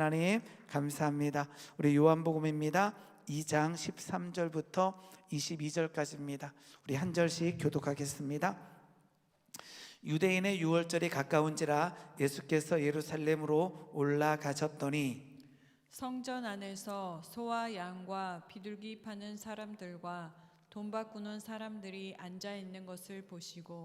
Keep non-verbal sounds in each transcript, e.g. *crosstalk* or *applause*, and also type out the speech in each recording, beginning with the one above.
하나님 감사합니다. 우리 요한복음입니다. 2장 13절부터 22절까지입니다. 우리 한 절씩 교독하겠습니다. 유대인의 유월절이 가까운지라 예수께서 예루살렘으로 올라가셨더니 성전 안에서 소와 양과 비둘기 파는 사람들과 돈 바꾸는 사람들이 앉아 있는 것을 보시고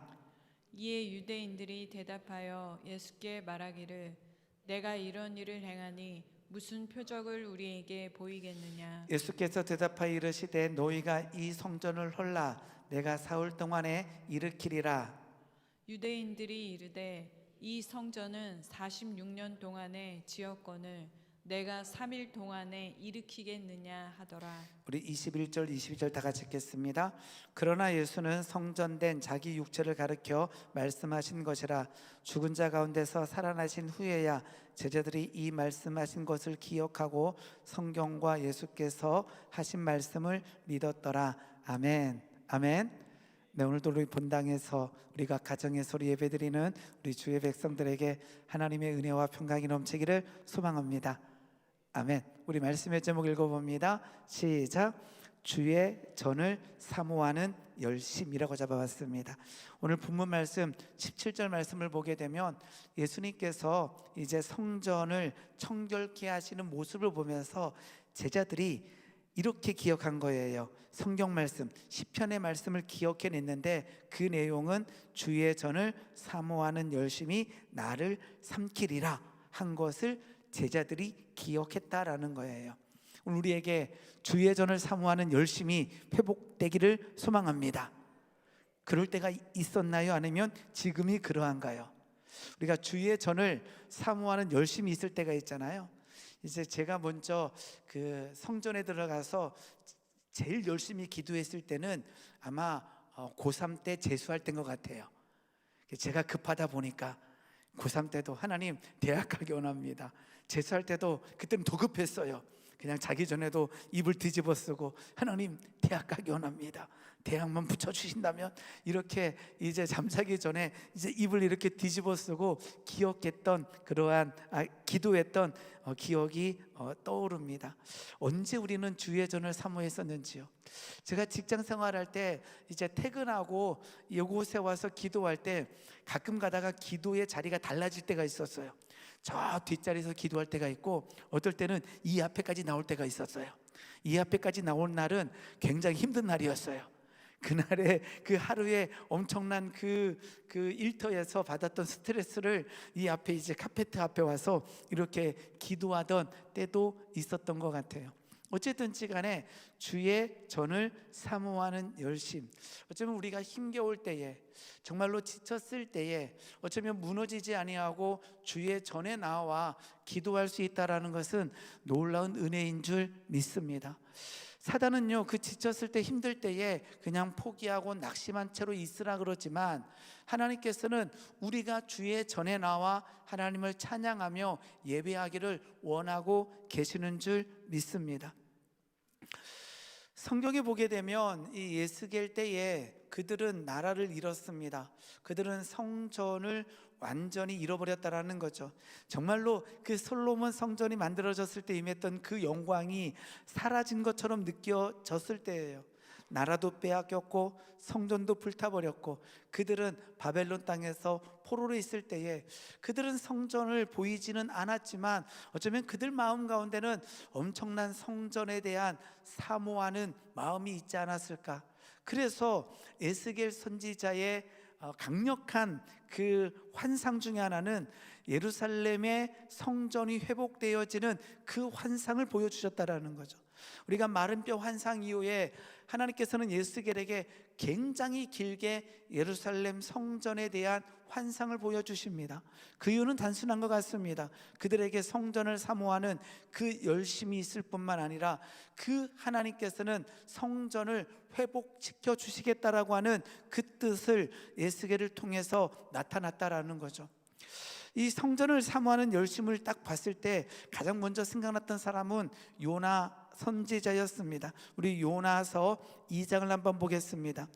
이에 유대인들이 대답하여 예수께 말하기를 내가 이런 일을 행하니 무슨 표적을 우리에게 보이겠느냐? 예수께서 대답하여 이르시되 너희가 이 성전을 헐라. 내가 사흘 동안에 일으키리라. 유대인들이 이르되 이 성전은 46년 동안에 지었거늘 내가 3일 동안에 일으키겠느냐 하더라 우리 21절 22절 다 같이 읽겠습니다. 그러나 예수는 성전된 자기 육체를 가르켜 말씀하신 것이라 죽은 자 가운데서 살아나신 후에야 제자들이 이 말씀하신 것을 기억하고 성경과 예수께서 하신 말씀을 믿었더라. 아멘. 아멘. 네, 오늘도 우리 본당에서 우리가 가정에서 우리 예배드리는 우리 주의 백성들에게 하나님의 은혜와 평강이 넘치기를 소망합니다. 아멘. 우리 말씀의 제목 읽어봅니다. 시작. 주의 전을 사모하는 열심이라고 잡아봤습니다. 오늘 본문 말씀 17절 말씀을 보게 되면 예수님께서 이제 성전을 청결케 하시는 모습을 보면서 제자들이 이렇게 기억한 거예요. 성경 말씀 시편의 말씀을 기억해 냈는데 그 내용은 주의 전을 사모하는 열심히 나를 삼키리라 한 것을 제자들이 기억했다라는 거예요. 우리에게 주의 전을 사모하는 열심이 회복되기를 소망합니다. 그럴 때가 있었나요? 아니면 지금이 그러한가요? 우리가 주의 전을 사모하는 열심이 있을 때가 있잖아요. 이제 제가 먼저 그 성전에 들어가서 제일 열심히 기도했을 때는 아마 어, 고3 때 재수할 때인 것 같아요. 제가 급하다 보니까 고3 때도 하나님 대학 가기 원합니다. 재수할 때도 그때는 더 급했어요. 그냥 자기 전에도 입을 뒤집어 쓰고 하나님 대학 가기 원합니다. 대학만 붙여 주신다면 이렇게 이제 잠자기 전에 이제 입을 이렇게 뒤집어 쓰고 기억했던 그러한 아, 기도했던 어, 기억이 어, 떠오릅니다. 언제 우리는 주의 전을 사모했었는지요. 제가 직장 생활할 때 이제 퇴근하고 이곳에 와서 기도할 때 가끔 가다가 기도의 자리가 달라질 때가 있었어요. 저 뒷자리에서 기도할 때가 있고 어떨 때는 이 앞에까지 나올 때가 있었어요. 이 앞에까지 나온 날은 굉장히 힘든 날이었어요. 그날의 그 하루에 엄청난 그, 그 일터에서 받았던 스트레스를 이 앞에 이제 카페트 앞에 와서 이렇게 기도하던 때도 있었던 것 같아요. 어쨌든지 간에 주의 전을 사모하는 열심. 어쩌면 우리가 힘겨울 때에 정말로 지쳤을 때에 어쩌면 무너지지 아니하고 주의 전에 나와 기도할 수 있다라는 것은 놀라운 은혜인 줄 믿습니다. 사단은요 그 지쳤을 때 힘들 때에 그냥 포기하고 낙심한 채로 있으라 그러지만 하나님께서는 우리가 주의 전에 나와 하나님을 찬양하며 예배하기를 원하고 계시는 줄 믿습니다. 성경에 보게 되면 이 예스겔 때에 그들은 나라를 잃었습니다. 그들은 성전을 완전히 잃어버렸다라는 거죠. 정말로 그 솔로몬 성전이 만들어졌을 때 임했던 그 영광이 사라진 것처럼 느껴졌을 때예요. 나라도 빼앗겼고 성전도 불타버렸고 그들은 바벨론 땅에서 포로로 있을 때에 그들은 성전을 보이지는 않았지만 어쩌면 그들 마음 가운데는 엄청난 성전에 대한 사모하는 마음이 있지 않았을까? 그래서 에스겔 선지자의 어, 강력한 그 환상 중에 하나는 예루살렘의 성전이 회복되어지는 그 환상을 보여주셨다라는 거죠. 우리가 마른 뼈 환상 이후에 하나님께서는 예수겔에게 굉장히 길게 예루살렘 성전에 대한 환상을 보여주십니다. 그 이유는 단순한 것 같습니다. 그들에게 성전을 사모하는 그 열심이 있을 뿐만 아니라 그 하나님께서는 성전을 회복시켜 주시겠다라고 하는 그 뜻을 예스겔을 통해서 나타났다라는 거죠. 이 성전을 사모하는 열심을 딱 봤을 때 가장 먼저 생각났던 사람은 요나 선지자였습니다. 우리 요나서 2장을 한번 보겠습니다.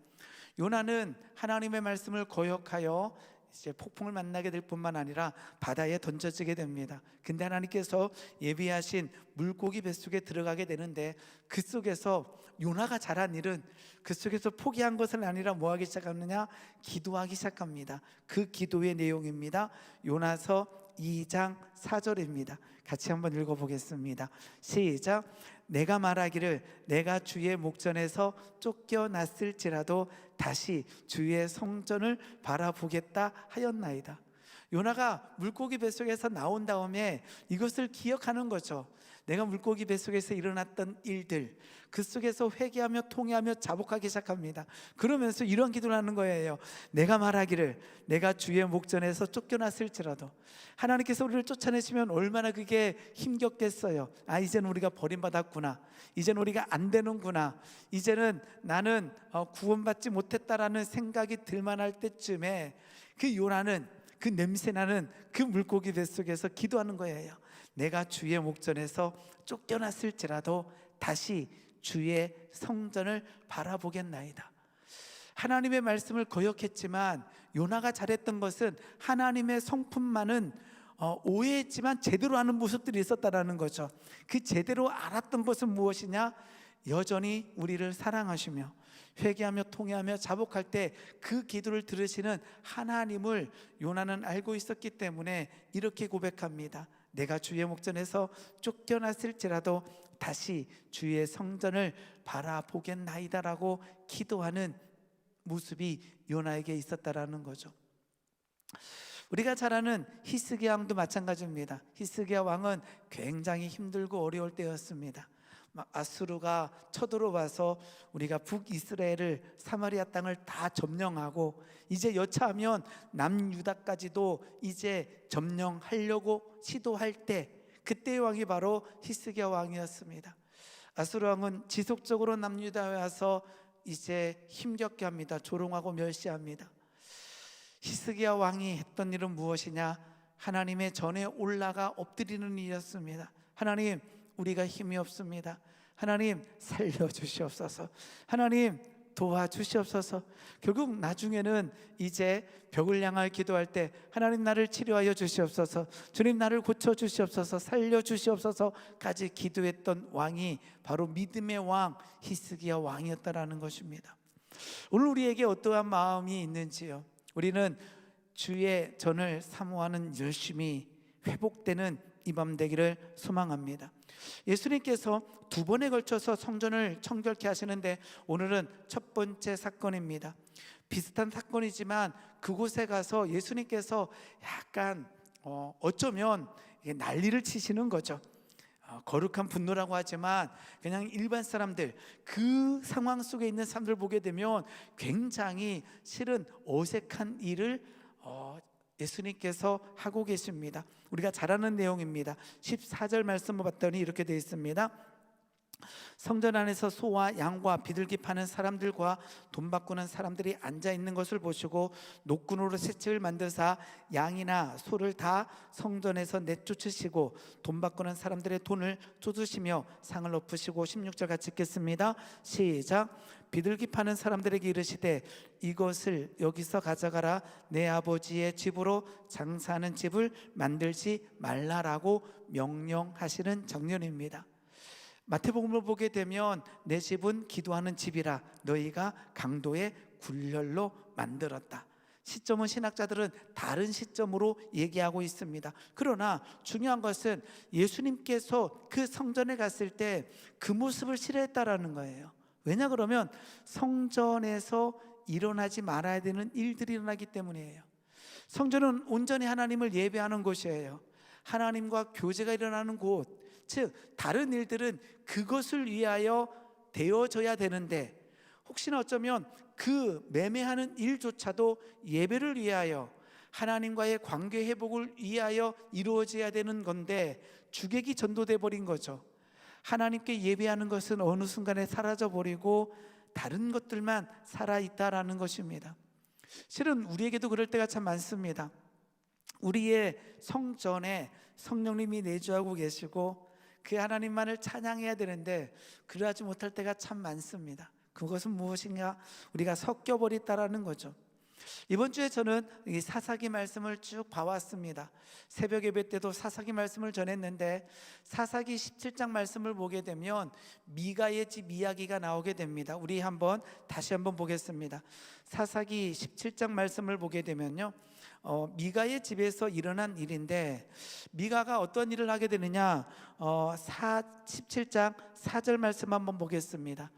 요나는 하나님의 말씀을 거역하여 이제 폭풍을 만나게 될 뿐만 아니라 바다에 던져지게 됩니다. 근데 하나님께서 예비하신 물고기 뱃속에 들어가게 되는데 그 속에서 요나가 잘한 일은 그 속에서 포기한 것은 아니라 뭐 하기 시작하느냐? 기도하기 시작합니다. 그 기도의 내용입니다. 요나서 2장 4절입니다. 같이 한번 읽어 보겠습니다. 시작. 내가 말하기를 내가 주의 목전에서 쫓겨났을지라도 다시 주의 성전을 바라보겠다 하였나이다. 요나가 물고기 뱃속에서 나온 다음에 이것을 기억하는 거죠. 내가 물고기 뱃속에서 일어났던 일들 그 속에서 회개하며 통회하며 자복하기 시작합니다. 그러면서 이런 기도를 하는 거예요. 내가 말하기를 내가 주의 목전에서 쫓겨났을지라도 하나님께서 우리를 쫓아내시면 얼마나 그게 힘겹겠어요. 아 이제는 우리가 버림받았구나. 이제는 우리가 안 되는구나. 이제는 나는 어, 구원받지 못했다라는 생각이 들만할 때쯤에 그 요나는 그 냄새나는 그 물고기 뱃속에서 기도하는 거예요. 내가 주의 목전에서 쫓겨났을지라도 다시 주의 성전을 바라보겠나이다. 하나님의 말씀을 거역했지만 요나가 잘했던 것은 하나님의 성품만은 어, 오해했지만 제대로 아는 모습들이 있었다라는 거죠. 그 제대로 알았던 것은 무엇이냐? 여전히 우리를 사랑하시며 회개하며 통회하며 자복할 때 그 기도를 들으시는 하나님을 요나는 알고 있었기 때문에 이렇게 고백합니다. 내가 주의 목전에서 쫓겨났을지라도 다시 주의 성전을 바라보겠나이다라고 기도하는 모습이 요나에게 있었다라는 거죠. 우리가 잘 아는 히스기야 왕도 마찬가지입니다. 히스기야 왕은 굉장히 힘들고 어려울 때였습니다. 막 아수르가 쳐들어와서 우리가 북이스라엘을 사마리아 땅을 다 점령하고 이제 여차하면 남유다까지도 이제 점령하려고 시도할 때 그때의 왕이 바로 히스기야 왕이었습니다. 아수르 왕은 지속적으로 남유다에 와서 이제 힘겹게 합니다. 조롱하고 멸시합니다. 히스기야 왕이 했던 일은 무엇이냐? 하나님의 전에 올라가 엎드리는 일이었습니다. 하나님, 우리가 힘이 없습니다. 하나님, 살려 주시옵소서. 하나님, 도와주시옵소서. 결국 나중에는 이제 벽을 향할 기도할 때 하나님 나를 치료하여 주시옵소서. 주님 나를 고쳐 주시옵소서. 살려 주시옵소서까지 기도했던 왕이 바로 믿음의 왕 히스기야 왕이었다라는 것입니다. 오늘 우리에게 어떠한 마음이 있는지요? 우리는 주의 전을 사모하는 열심이 회복되는 이밤 되기를 소망합니다. 예수님께서 두 번에 걸쳐서 성전을 청결케 하시는데 오늘은 첫 번째 사건입니다. 비슷한 사건이지만 그곳에 가서 예수님께서 약간 어, 어쩌면 난리를 치시는 거죠. 어, 거룩한 분노라고 하지만 그냥 일반 사람들 그 상황 속에 있는 사람들 보게 되면 굉장히 실은 어색한 일을 어, 예수님께서 하고 계십니다. 우리가 잘 아는 내용입니다. 14절 말씀을 봤더니 이렇게 되어 있습니다. 성전 안에서 소와 양과 비둘기 파는 사람들과 돈 바꾸는 사람들이 앉아 있는 것을 보시고 노끈으로 새집을 만드사 양이나 소를 다 성전에서 내쫓으시고 돈 바꾸는 사람들의 돈을 쫓으시며 상을 엎으시고 16절 같이 읽겠습니다. 시작. 비둘기 파는 사람들에게 이르시되 이것을 여기서 가져가라 내 아버지의 집으로 장사하는 집을 만들지 말라라고 명령하시는 정년입니다. 마태복음을 보게 되면 내 집은 기도하는 집이라 너희가 강도의 굴렬로 만들었다. 시점은 신학자들은 다른 시점으로 얘기하고 있습니다. 그러나 중요한 것은 예수님께서 그 성전에 갔을 때 그 모습을 싫어했다라는 거예요. 왜냐 그러면 성전에서 일어나지 말아야 되는 일들이 일어나기 때문이에요. 성전은 온전히 하나님을 예배하는 곳이에요. 하나님과 교제가 일어나는 곳. 즉 다른 일들은 그것을 위하여 되어져야 되는데 혹시나 어쩌면 그 매매하는 일조차도 예배를 위하여 하나님과의 관계 회복을 위하여 이루어져야 되는 건데 주객이 전도돼 버린 거죠. 하나님께 예배하는 것은 어느 순간에 사라져 버리고 다른 것들만 살아 있다라는 것입니다. 실은 우리에게도 그럴 때가 참 많습니다. 우리의 성전에 성령님이 내주하고 계시고 그 하나님만을 찬양해야 되는데 그러하지 못할 때가 참 많습니다. 그것은 무엇인가? 우리가 섞여 버렸다라는 거죠. 이번 주에 저는 이 사사기 말씀을 쭉 봐왔습니다. 새벽 예배 때도 사사기 말씀을 전했는데 사사기 17장 말씀을 보게 되면 미가의 집 이야기가 나오게 됩니다. 우리 한번 다시 한번 보겠습니다. 사사기 17장 말씀을 보게 되면요. 어, 미가의 집에서 일어난 일인데 미가가 어떤 일을 하게 되느냐? 어, 4, 17장 4절 말씀 한번 보겠습니다.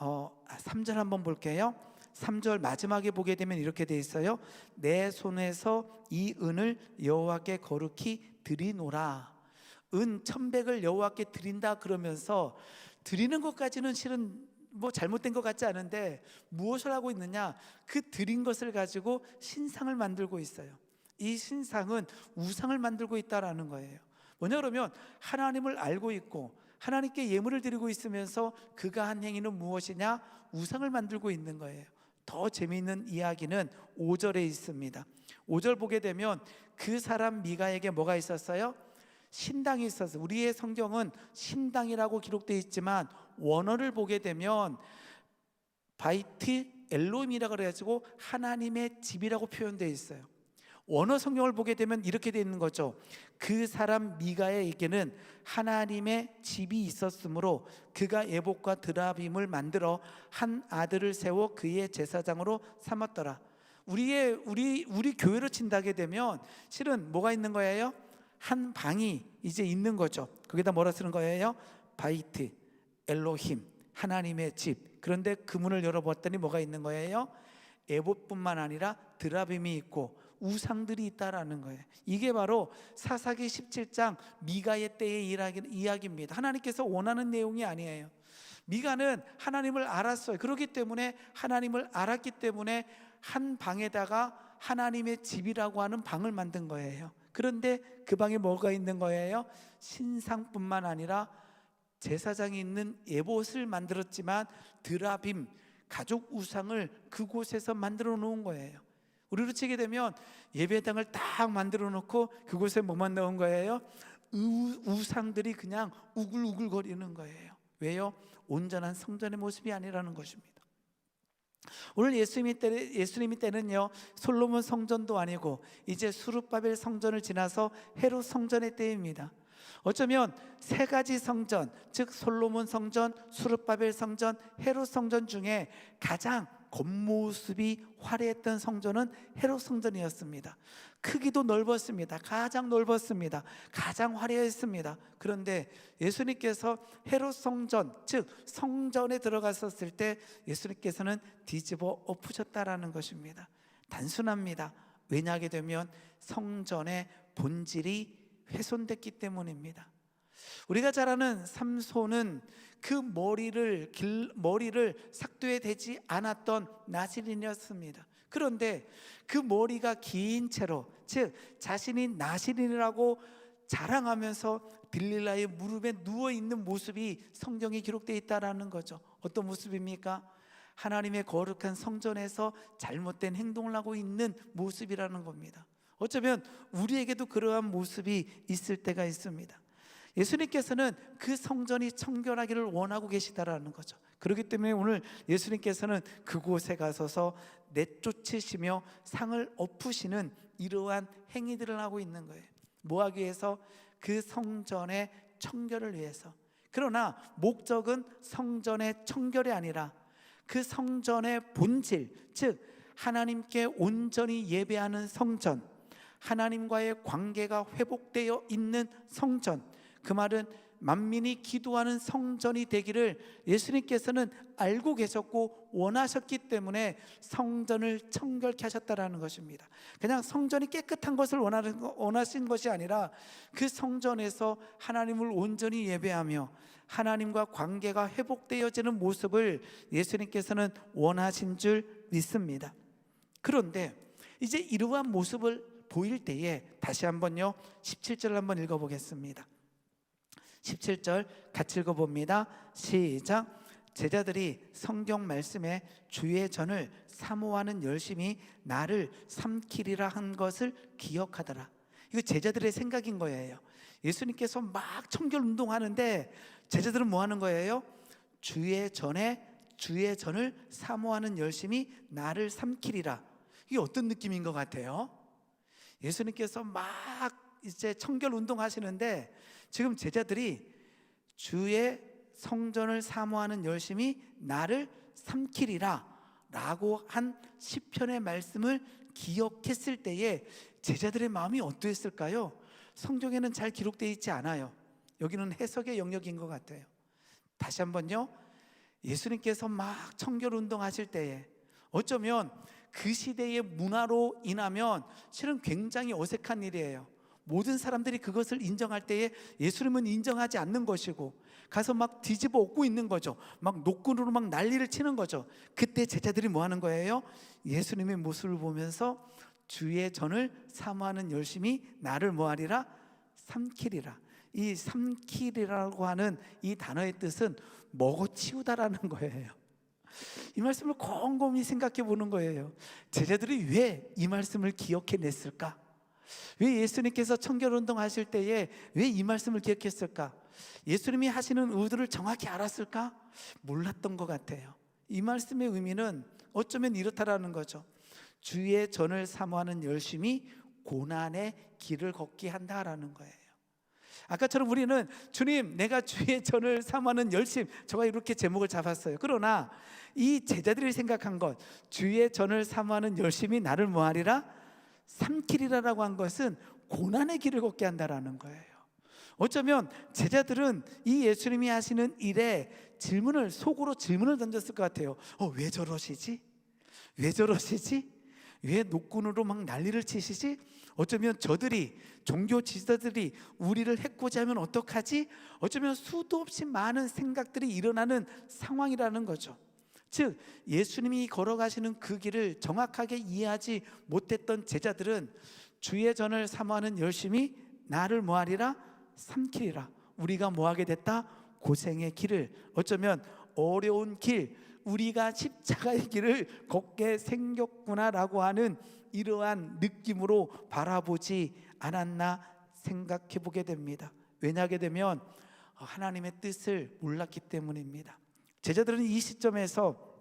어, 3절 한번 볼게요. 3절 마지막에 보게 되면 이렇게 돼 있어요. 내 손에서 이 은을 여호와께 거룩히 드리노라. 은 천백을 여호와께 드린다 그러면서 드리는 것까지는 실은 뭐 잘못된 것 같지 않은데 무엇을 하고 있느냐? 그 드린 것을 가지고 신상을 만들고 있어요. 이 신상은 우상을 만들고 있다라는 거예요. 뭐냐 그러면 하나님을 알고 있고 하나님께 예물을 드리고 있으면서 그가 한 행위는 무엇이냐? 우상을 만들고 있는 거예요. 더 재미있는 이야기는 5절에 있습니다. 5절 보게 되면 그 사람 미가에게 뭐가 있었어요? 신당이 있었어요. 우리의 성경은 신당이라고 기록되어 있지만 원어를 보게 되면 바이트 엘로임이라 그래가지고 하나님의 집이라고 표현되어 있어요. 원어 성경을 보게 되면 이렇게 되어 있는 거죠. 그 사람 미가에게는 하나님의 집이 있었으므로 그가 예복과 드라빔을 만들어 한 아들을 세워 그의 제사장으로 삼았더라. 우리의 우리 우리 교회로 친다게 되면 실은 뭐가 있는 거예요? 한 방이 이제 있는 거죠. 거기다 뭐라 쓰는 거예요? 바이트 엘로힘 하나님의 집. 그런데 그 문을 열어봤더니 뭐가 있는 거예요? 에봇뿐만 아니라 드라빔이 있고 우상들이 있다라는 거예요. 이게 바로 사사기 17장 미가의 때의 이야기- 이야기입니다. 하나님께서 원하는 내용이 아니에요. 미가는 하나님을 알았어요. 그렇기 때문에 하나님을 알았기 때문에 한 방에다가 하나님의 집이라고 하는 방을 만든 거예요. 그런데 그 방에 뭐가 있는 거예요? 신상뿐만 아니라 제사장이 있는 예봇을 만들었지만 드라빔 가족 우상을 그곳에서 만들어 놓은 거예요. 우리로 치게 되면 예배당을 딱 만들어 놓고 그곳에 뭐만 넣은 거예요? 우, 우상들이 그냥 우글우글거리는 거예요. 왜요? 온전한 성전의 모습이 아니라는 것입니다. 오늘 예수님이 때 예수님이 때는요 솔로몬 성전도 아니고 이제 수르바벨 성전을 지나서 헤롯 성전의 때입니다. 어쩌면 세 가지 성전, 즉 솔로몬 성전, 수르바벨 성전, 헤롯 성전 중에 가장 겉모습이 화려했던 성전은 헤롯 성전이었습니다. 크기도 넓었습니다. 가장 넓었습니다. 가장 화려했습니다. 그런데 예수님께서 헤롯 성전, 즉 성전에 들어갔었을 때 예수님께서는 뒤집어 엎으셨다라는 것입니다. 단순합니다. 왜냐하게 되면 성전의 본질이 훼손됐기 때문입니다. 우리가 잘 아는 삼손은 그 머리를 길, 머리를 삭도에 대지 않았던 나시린이었습니다. 그런데 그 머리가 긴 채로 즉 자신이 나시린이라고 자랑하면서 빌릴라의 무릎에 누워 있는 모습이 성경에 기록되어 있다라는 거죠. 어떤 모습입니까? 하나님의 거룩한 성전에서 잘못된 행동을 하고 있는 모습이라는 겁니다. 어쩌면 우리에게도 그러한 모습이 있을 때가 있습니다. 예수님께서는 그 성전이 청결하기를 원하고 계시다라는 거죠. 그렇기 때문에 오늘 예수님께서는 그곳에 가서서 내쫓으시며 상을 엎으시는 이러한 행위들을 하고 있는 거예요. 뭐 하기 위해서 그 성전의 청결을 위해서. 그러나 목적은 성전의 청결이 아니라 그 성전의 본질, 즉 하나님께 온전히 예배하는 성전, 하나님과의 관계가 회복되어 있는 성전. 그 말은 만민이 기도하는 성전이 되기를 예수님께서는 알고 계셨고 원하셨기 때문에 성전을 청결케 하셨다라는 것입니다. 그냥 성전이 깨끗한 것을 원하는 거- 원하신 것이 아니라 그 성전에서 하나님을 온전히 예배하며 하나님과 관계가 회복되어지는 모습을 예수님께서는 원하신 줄 믿습니다. 그런데 이제 이러한 모습을 보일 때에 다시 한번요 17절 한번 읽어 보겠습니다. 17절 같이 읽어 봅니다. 시작. 제자들이 성경 말씀에 주의 전을 사모하는 열심히 나를 삼키리라 한 것을 기억하더라. 이거 제자들의 생각인 거예요. 예수님께서 막 청결 운동하는데 제자들은 뭐 하는 거예요? 주의 전에 주의 전을 사모하는 열심히 나를 삼키리라. 이게 어떤 느낌인 것 같아요? 예수님께서 막 이제 청결 운동하시는데 지금 제자들이 주의 성전을 사모하는 열심히 나를 삼키리라 라고 한 시편의 말씀을 기억했을 때에 제자들의 마음이 어떠했을까요? 성경에는 잘 기록되어 있지 않아요. 여기는 해석의 영역인 것 같아요. 다시 한번요. 예수님께서 막 청결 운동하실 때에 어쩌면 그 시대의 문화로 인하면 실은 굉장히 어색한 일이에요. 모든 사람들이 그것을 인정할 때에 예수님은 인정하지 않는 것이고 가서 막 뒤집어 엎고 있는 거죠. 막 노끈으로 막 난리를 치는 거죠. 그때 제자들이 뭐 하는 거예요? 예수님의 모습을 보면서 주의 전을 사모하는 열심히 나를 뭐하리라? 삼키리라. 이 삼키리라고 하는 이 단어의 뜻은 먹어 치우다라는 거예요. 이 말씀을 곰곰이 생각해 보는 거예요. 제자들이 왜 이 말씀을 기억해 냈을까? 왜 예수님께서 청결 운동 하실 때에 왜 이 말씀을 기억했을까? 예수님이 하시는 의도를 정확히 알았을까? 몰랐던 것 같아요. 이 말씀의 의미는 어쩌면 이렇다라는 거죠. 주의 전을 사모하는 열심히 고난의 길을 걷게 한다라는 거예요. 아까처럼 우리는 주님, 내가 주의 *laughs* 전을 사모하는 열심, 저가 이렇게 제목을 잡았어요. 그러나 이 제자들이 생각한 것, 주의 전을 사모하는 열심이 나를 뭐하리라? 삼키리라라고 한 것은 고난의 길을 걷게 한다라는 거예요. 어쩌면 제자들은 이 예수님이 하시는 일에 질문을 속으로 질문을 던졌을 것 같아요. 어, 왜 저러시지? 왜 저러시지? 왜 노끈으로 막 난리를 치시지? 어쩌면 저들이 종교 지도자들이 우리를 해코지 하면 어떡하지? 어쩌면 수도 없이 많은 생각들이 일어나는 상황이라는 거죠. 즉 예수님이 걸어가시는 그 길을 정확하게 이해하지 못했던 제자들은 주의 전을 사모하는 열심히 나를 뭐하리라 삼키리라 우리가 뭐하게 됐다 고생의 길을 어쩌면 어려운 길 우리가 십자가의 길을 걷게 생겼구나라고 하는 이러한 느낌으로 바라보지 않았나 생각해 보게 됩니다. 왜냐하게 되면 하나님의 뜻을 몰랐기 때문입니다. 제자들은 이 시점에서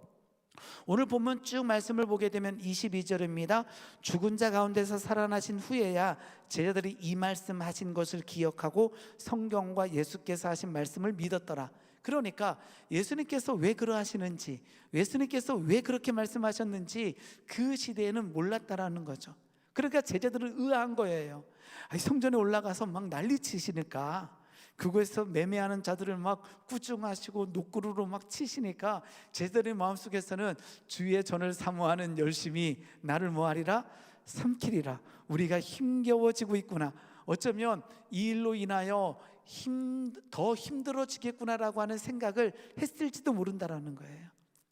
오늘 본문 쭉 말씀을 보게 되면 22절입니다. 죽은 자 가운데서 살아나신 후에야 제자들이 이 말씀 하신 것을 기억하고 성경과 예수께서 하신 말씀을 믿었더라. 그러니까 예수님께서 왜 그러하시는지, 예수님께서 왜 그렇게 말씀하셨는지 그 시대에는 몰랐다라는 거죠. 그러니까 제자들은 의아한 거예요. 아니, 성전에 올라가서 막 난리 치시니까 그곳에서 매매하는 자들을 막 꾸중하시고 노구르로 막 치시니까 제자들의 마음속에서는 주의 전을 사모하는 열심히 나를 뭐하리라 삼키리라 우리가 힘겨워지고 있구나 어쩌면 이 일로 인하여 힘, 더 힘들어지겠구나라고 하는 생각을 했을지도 모른다라는 거예요.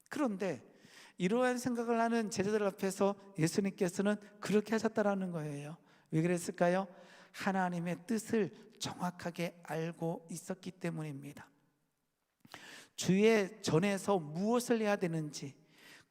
그런데 이러한 생각을 하는 제자들 앞에서 예수님께서는 그렇게 하셨다라는 거예요. 왜 그랬을까요? 하나님의 뜻을 정확하게 알고 있었기 때문입니다. 주의 전에서 무엇을 해야 되는지,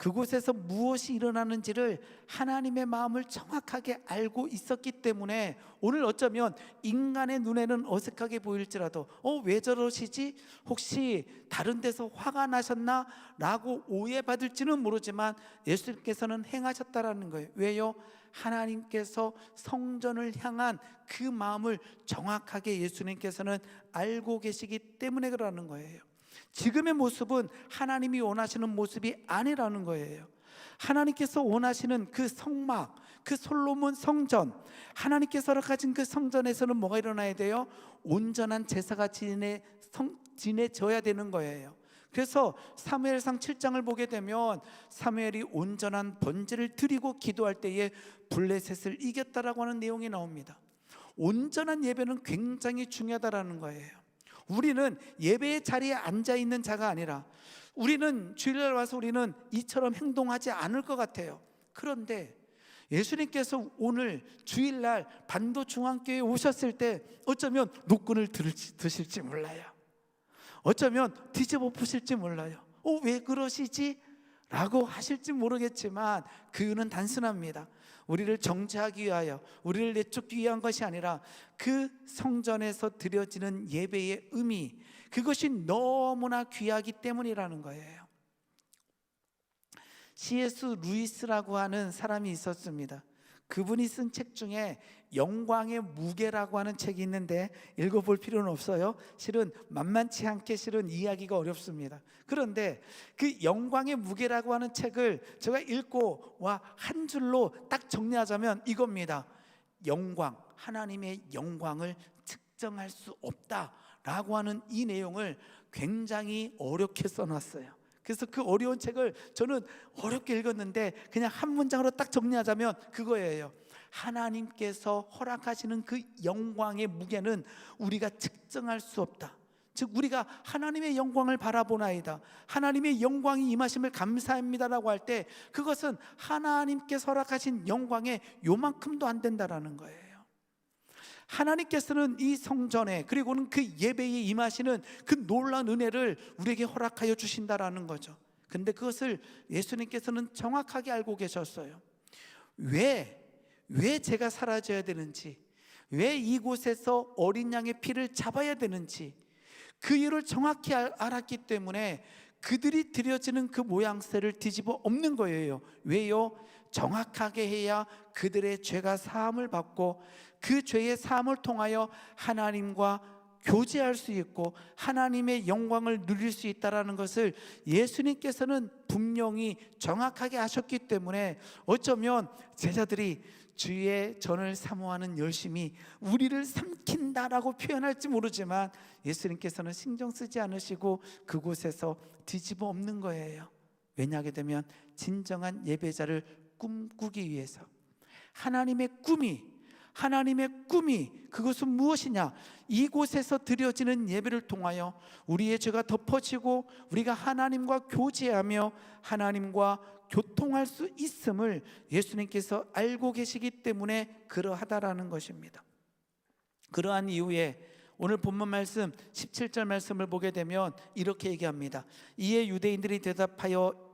그곳에서 무엇이 일어나는지를 하나님의 마음을 정확하게 알고 있었기 때문에 오늘 어쩌면 인간의 눈에는 어색하게 보일지라도 어 왜 저러시지? 혹시 다른 데서 화가 나셨나? 라고 오해받을지는 모르지만 예수님께서는 행하셨다라는 거예요. 왜요? 하나님께서 성전을 향한 그 마음을 정확하게 예수님께서는 알고 계시기 때문에 그러는 거예요. 지금의 모습은 하나님이 원하시는 모습이 아니라는 거예요. 하나님께서 원하시는 그 성막, 그 솔로몬 성전, 하나님께서 가진 그 성전에서는 뭐가 일어나야 돼요? 온전한 제사가 지내, 성, 지내져야 되는 거예요. 그래서 사무엘상 7장을 보게 되면 사무엘이 온전한 번제를 드리고 기도할 때에 블레셋을 이겼다라고 하는 내용이 나옵니다. 온전한 예배는 굉장히 중요하다라는 거예요. 우리는 예배의 자리에 앉아 있는 자가 아니라 우리는 주일날 와서 우리는 이처럼 행동하지 않을 것 같아요. 그런데 예수님께서 오늘 주일날 반도 중앙교회에 오셨을 때 어쩌면 노끈을 들을지- 드실지 몰라요. 어쩌면 뒤집어 푸실지 몰라요. 어, 왜 그러시지? 라고 하실지 모르겠지만 그 이유는 단순합니다. 우리를 정죄하기 위하여, 우리를 내쫓기 위한 것이 아니라 그 성전에서 드려지는 예배의 의미, 그것이 너무나 귀하기 때문이라는 거예요. C.S. 루이스라고 하는 사람이 있었습니다. 그분이 쓴 책 중에 영광의 무게라고 하는 책이 있는데 읽어볼 필요는 없어요. 실은 만만치 않게 실은 이해하기가 어렵습니다. 그런데 그 영광의 무게라고 하는 책을 제가 읽고 와 한 줄로 딱 정리하자면 이겁니다. 영광, 하나님의 영광을 측정할 수 없다라고 하는 이 내용을 굉장히 어렵게 써놨어요. 그래서 그 어려운 책을 저는 어렵게 읽었는데 그냥 한 문장으로 딱 정리하자면 그거예요. 하나님께서 허락하시는 그 영광의 무게는 우리가 측정할 수 없다. 즉 우리가 하나님의 영광을 바라보나이다. 하나님의 영광이 임하심을 감사합니다라고 할 때 그것은 하나님께서 허락하신 영광의 요만큼도 안 된다라는 거예요. 하나님께서는 이 성전에 그리고는 그 예배에 임하시는 그 놀라운 은혜를 우리에게 허락하여 주신다라는 거죠. 근데 그것을 예수님께서는 정확하게 알고 계셨어요. 왜, 왜 제가 사라져야 되는지, 왜 이곳에서 어린 양의 피를 잡아야 되는지, 그 이유를 정확히 알- 알았기 때문에 그들이 드려지는 그 모양새를 뒤집어 엎는 거예요. 왜요? 정확하게 해야 그들의 죄가 사함을 받고 그 죄의 사함을 통하여 하나님과 교제할 수 있고 하나님의 영광을 누릴 수 있다라는 것을 예수님께서는 분명히 정확하게 하셨기 때문에 어쩌면 제자들이 주의 전을 사모하는 열심이 우리를 삼킨다라고 표현할지 모르지만 예수님께서는 신경 쓰지 않으시고 그곳에서 뒤집어 엎는 거예요. 왜냐하게 되면 진정한 예배자를 꿈꾸기 위해서 하나님의 꿈이 하나님의 꿈이 그것은 무엇이냐? 이곳에서 드려지는 예배를 통하여 우리의 죄가 덮어지고 우리가 하나님과 교제하며 하나님과 교통할 수 있음을 예수님께서 알고 계시기 때문에 그러하다라는 것입니다. 그러한 이후에 오늘 본문 말씀 17절 말씀을 보게 되면 이렇게 얘기합니다. 이에 유대인들이 대답하여 예,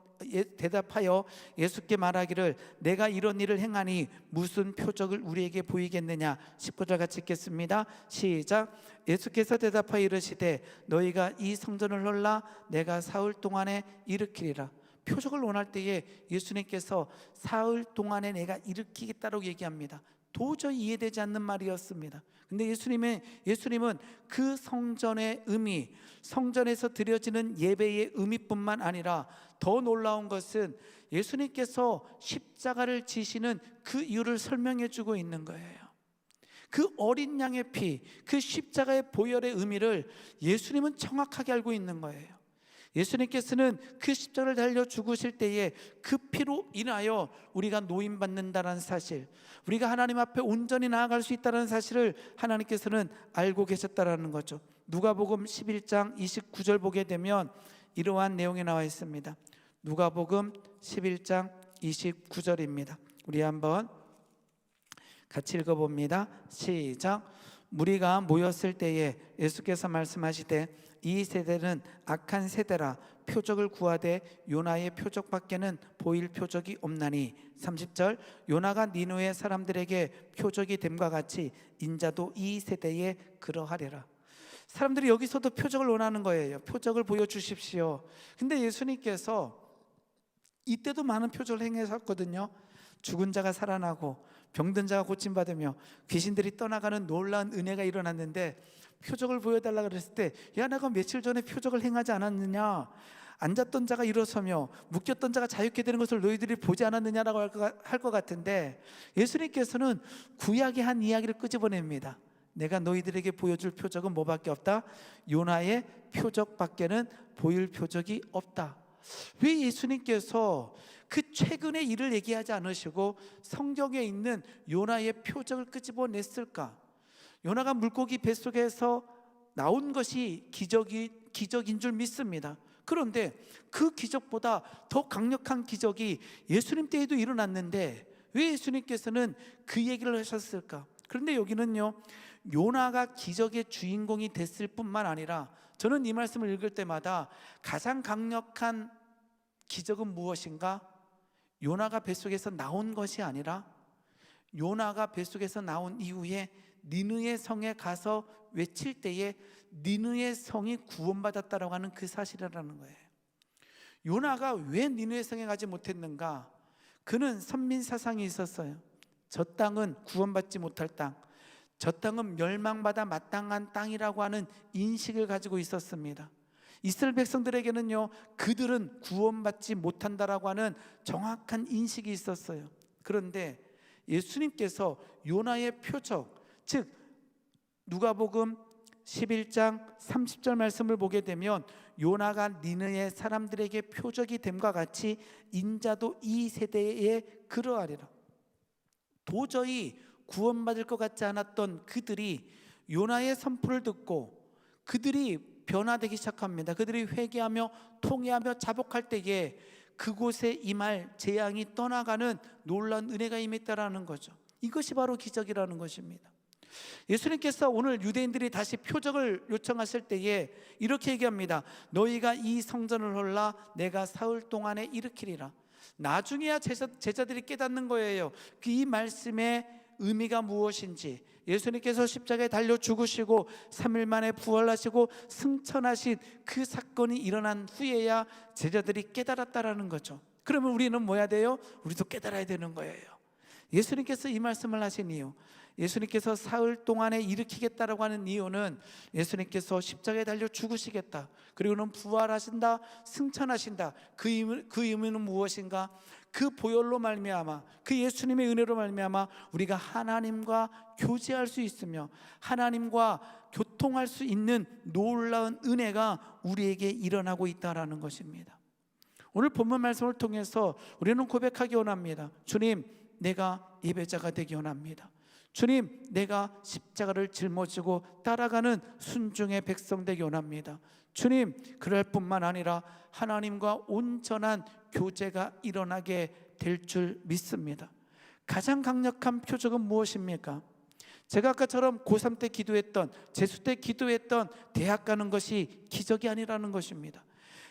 대답하여 예수께 말하기를 내가 이런 일을 행하니 무슨 표적을 우리에게 보이겠느냐? 19절 같이 읽겠습니다. 시작. 예수께서 대답하여 이르시되 너희가 이 성전을 헐라 내가 사흘 동안에 일으키리라. 표적을 원할 때에 예수님께서 사흘 동안에 내가 일으키겠다라고 얘기합니다. 도저히 이해되지 않는 말이었습니다. 근데 예수님의 예수님은 그 성전의 의미, 성전에서 드려지는 예배의 의미뿐만 아니라 더 놀라운 것은 예수님께서 십자가를 지시는 그 이유를 설명해 주고 있는 거예요. 그 어린 양의 피, 그 십자가의 보혈의 의미를 예수님은 정확하게 알고 있는 거예요. 예수님께서는 그 십자가를 달려 죽으실 때에 그 피로 인하여 우리가 노임 받는다라는 사실, 우리가 하나님 앞에 온전히 나아갈 수 있다는 사실을 하나님께서는 알고 계셨다라는 거죠. 누가복음 11장 29절 보게 되면 이러한 내용이 나와 있습니다. 누가복음 11장 29절입니다. 우리 한번 같이 읽어봅니다. 시작. 무리가 모였을 때에 예수께서 말씀하시되 이 세대는 악한 세대라 표적을 구하되 요나의 표적밖에는 보일 표적이 없나니 30절 요나가 니누의 사람들에게 표적이 됨과 같이 인자도 이 세대에 그러하리라 사람들이 여기서도 표적을 원하는 거예요. 표적을 보여주십시오. 근데 예수님께서 이때도 많은 표적을 행하셨거든요. 죽은 자가 살아나고 병든 자가 고침받으며 귀신들이 떠나가는 놀라운 은혜가 일어났는데 표적을 보여달라 그랬을 때 야 내가 며칠 전에 표적을 행하지 않았느냐? 앉았던 자가 일어서며 묶였던 자가 자유케 되는 것을 너희들이 보지 않았느냐라고 할 것 같은데 예수님께서는 구약의 한 이야기를 끄집어냅니다 내가 너희들에게 보여줄 표적은 뭐밖에 없다 요나의 표적밖에는 보일 표적이 없다 왜 예수님께서 그 최근의 일을 얘기하지 않으시고 성경에 있는 요나의 표적을 끄집어냈을까? 요나가 물고기 뱃속에서 나온 것이 기적이 기적인 줄 믿습니다. 그런데 그 기적보다 더 강력한 기적이 예수님 때에도 일어났는데 왜 예수님께서는 그 얘기를 하셨을까? 그런데 여기는요. 요나가 기적의 주인공이 됐을 뿐만 아니라 저는 이 말씀을 읽을 때마다 가장 강력한 기적은 무엇인가? 요나가 뱃속에서 나온 것이 아니라 요나가 뱃속에서 나온 이후에 니느의 성에 가서 외칠 때에 니느의 성이 구원받았다라고 하는 그 사실이라는 거예요. 요나가 왜 니느의 성에 가지 못했는가? 그는 선민 사상이 있었어요. 저 땅은 구원받지 못할 땅. 저 땅은 멸망받아 마땅한 땅이라고 하는 인식을 가지고 있었습니다. 이스라엘 백성들에게는요, 그들은 구원받지 못한다라고 하는 정확한 인식이 있었어요. 그런데 예수님께서 요나의 표적, 즉 누가복음 11장 30절 말씀을 보게 되면 요나가 니느의 사람들에게 표적이 됨과 같이 인자도 이 세대에 그러하리라. 도저히 구원받을 것 같지 않았던 그들이 요나의 선포를 듣고 그들이 변화되기 시작합니다. 그들이 회개하며 통회하며 자복할 때에 그곳에 임할 재앙이 떠나가는 놀라운 은혜가 임했다라는 거죠. 이것이 바로 기적이라는 것입니다. 예수님께서 오늘 유대인들이 다시 표적을 요청하실 때에 이렇게 얘기합니다. 너희가 이 성전을 헐라 내가 사흘 동안에 일으키리라. 나중에야 제자, 제자들이 깨닫는 거예요. 그 이 말씀의 의미가 무엇인지 예수님께서 십자가에 달려 죽으시고 3일 만에 부활하시고 승천하신 그 사건이 일어난 후에야 제자들이 깨달았다라는 거죠. 그러면 우리는 뭐야 돼요? 우리도 깨달아야 되는 거예요. 예수님께서 이 말씀을 하신 이유 예수님께서 사흘 동안에 일으키겠다라고 하는 이유는 예수님께서 십자가에 달려 죽으시겠다. 그리고는 부활하신다, 승천하신다. 그 의미, 그 의미는 무엇인가? 그 보혈로 말미암아, 그 예수님의 은혜로 말미암아 우리가 하나님과 교제할 수 있으며 하나님과 교통할 수 있는 놀라운 은혜가 우리에게 일어나고 있다라는 것입니다. 오늘 본문 말씀을 통해서 우리는 고백하기 원합니다. 주님, 내가 예배자가 되기 원합니다. 주님, 내가 십자가를 짊어지고 따라가는 순종의 백성 되기 원합니다. 주님, 그럴 뿐만 아니라 하나님과 온전한 교제가 일어나게 될 줄 믿습니다. 가장 강력한 표적은 무엇입니까? 제가 아까처럼 고3 때 기도했던, 재수 때 기도했던 대학 가는 것이 기적이 아니라는 것입니다.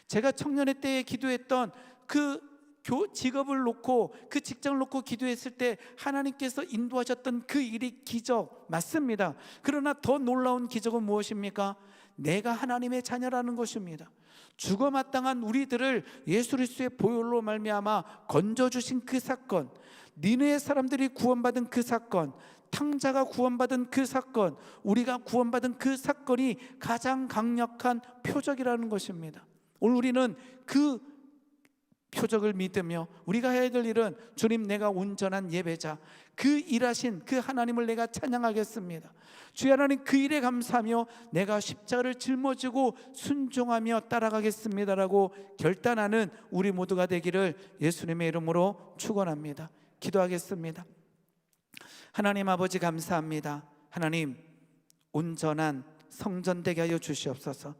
제가 청년의 때에 기도했던 그 교, 직업을 놓고 그 직장을 놓고 기도했을 때 하나님께서 인도하셨던 그 일이 기적 맞습니다. 그러나 더 놀라운 기적은 무엇입니까? 내가 하나님의 자녀라는 것입니다. 죽어 마땅한 우리들을 예수 그리스도의 보혈로 말미암아 건져 주신 그 사건, 니네의 사람들이 구원받은 그 사건, 탕자가 구원받은 그 사건, 우리가 구원받은 그 사건이 가장 강력한 표적이라는 것입니다. 오늘 우리는 그 표적을 믿으며 우리가 해야 될 일은 주님 내가 온전한 예배자 그 일하신 그 하나님을 내가 찬양하겠습니다. 주여 하나님 그 일에 감사하며 내가 십자가를 짊어지고 순종하며 따라가겠습니다라고 결단하는 우리 모두가 되기를 예수님의 이름으로 축원합니다. 기도하겠습니다. 하나님 아버지 감사합니다. 하나님 온전한 성전 되게 하여 주시옵소서.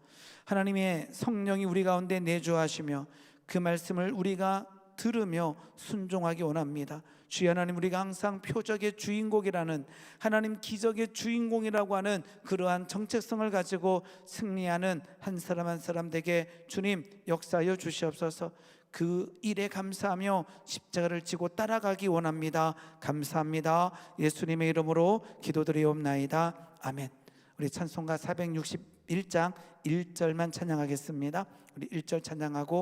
하나님의 성령이 우리 가운데 내주하시며 그 말씀을 우리가 들으며 순종하기 원합니다. 주여 하나님 우리가 항상 표적의 주인공이라는 하나님 기적의 주인공이라고 하는 그러한 정체성을 가지고 승리하는 한 사람 한 사람 되게 주님 역사하여 주시옵소서. 그 일에 감사하며 십자가를 지고 따라가기 원합니다. 감사합니다. 예수님의 이름으로 기도드리옵나이다. 아멘. 우리 찬송가 461장 1절만 찬양하겠습니다. 우리 1절 찬양하고